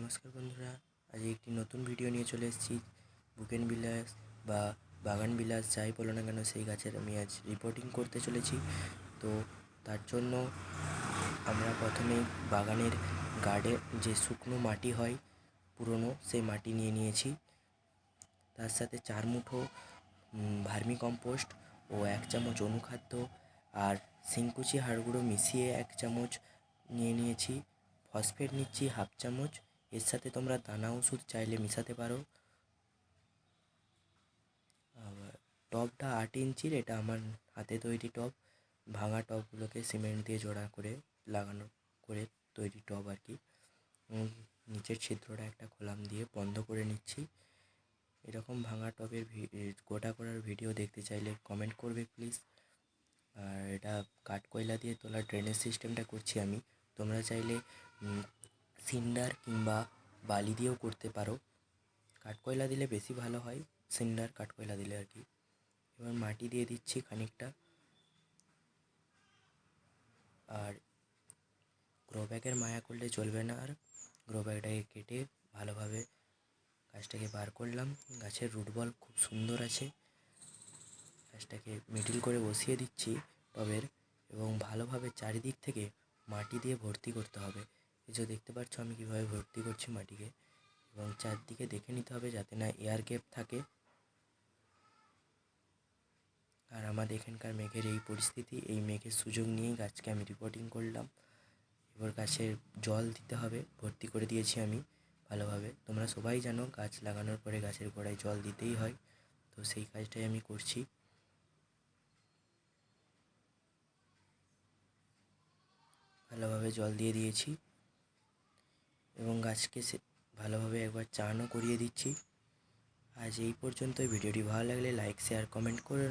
নমস্কার বন্ধুরা, আজ একটি নতুন ভিডিও নিয়ে চলে এসেছি। বুকেন বিলাস বা বাগান বিলাস, যাই বলো না কেন, সেই গাছের আমি আজ রিপোর্টিং করতে চলেছি। তো তার জন্য আমরা প্রথমে বাগানের গার্ডে যে শুকনো মাটি হয়, পুরনো সেই মাটি নিয়ে নিয়েছি। তার সাথে চার মুঠো ভার্মি কম্পোস্ট ও এক চামচ অনুখাদ্য আর শিংকুচি হাড়গুঁড়ো মিশিয়ে এক চামচ নিয়ে নিয়েছি। ফসফেট নিচ্ছি হাফ চামচ এর সাথে তোমরা দানা ওষুধ চাইলে মেশাতে পারো। টবটা আট ইঞ্চির, এটা আমার হাতে তৈরি টব ভাঙা টবগুলোকে সিমেন্ট দিয়ে জোড়া করে লাগানো, করে তৈরি টব আর কি। নিচের ছিদ্রটা একটা কলাম দিয়ে বন্ধ করে নিচ্ছি। এরকম ভাঙা টবের গোটা করার ভিডিও দেখতে চাইলে কমেন্ট করবে প্লিজ। আর এটা কাঠকয়লা দিয়ে তোলা ড্রেনেজ সিস্টেমটা করছি আমি। তোমরা চাইলে সিন্ডার কিংবা বালি দিয়েও করতে পারো। কাঠকয়লা দিলে বেশি ভালো হয়, সিন্ডার কাঠকয়লা দিলে আর কি। এবার মাটি দিয়ে দিচ্ছি খানিকটা। আর গ্রো ব্যাগের মায়া করলে চলবে না। আর গ্রো ব্যাগটাকে কেটে ভালোভাবে গাছটাকে বার করলাম। গাছের রুট বল খুব সুন্দর আছে। গাছটাকে মিডিল করে বসিয়ে দিচ্ছি টবের এবং ভালোভাবে চারিদিক থেকে মাটি দিয়ে ভর্তি করতে হবে। যে দেখতে পাচ্ছ, আমি কীভাবে ভর্তি করছি মাটিকে এবং চারদিকে দেখে নিতে হবে যাতে না এয়ার গ্যাপ থাকে। আর আমাদের এখানকার মেঘের এই পরিস্থিতি, এই মেঘের সুযোগ নিয়েই গাছকে আমি রিপোর্টিং করলাম। এবার গাছের জল দিতে হবে, ভর্তি করে দিয়েছি আমি ভালোভাবে। তোমরা সবাই জানো, গাছ লাগানোর পরে গাছের গোড়ায় জল দিতেই হয়, তো সেই কাজটাই আমি করছি। ভালোভাবে জল দিয়ে দিয়েছি। এবং গাছকে সে ভালোভাবে একবার চানও করিয়ে দিচ্ছি। আজ এই পর্যন্ত ভিডিওটি ভালো লাগলে লাইক শেয়ার কমেন্ট করে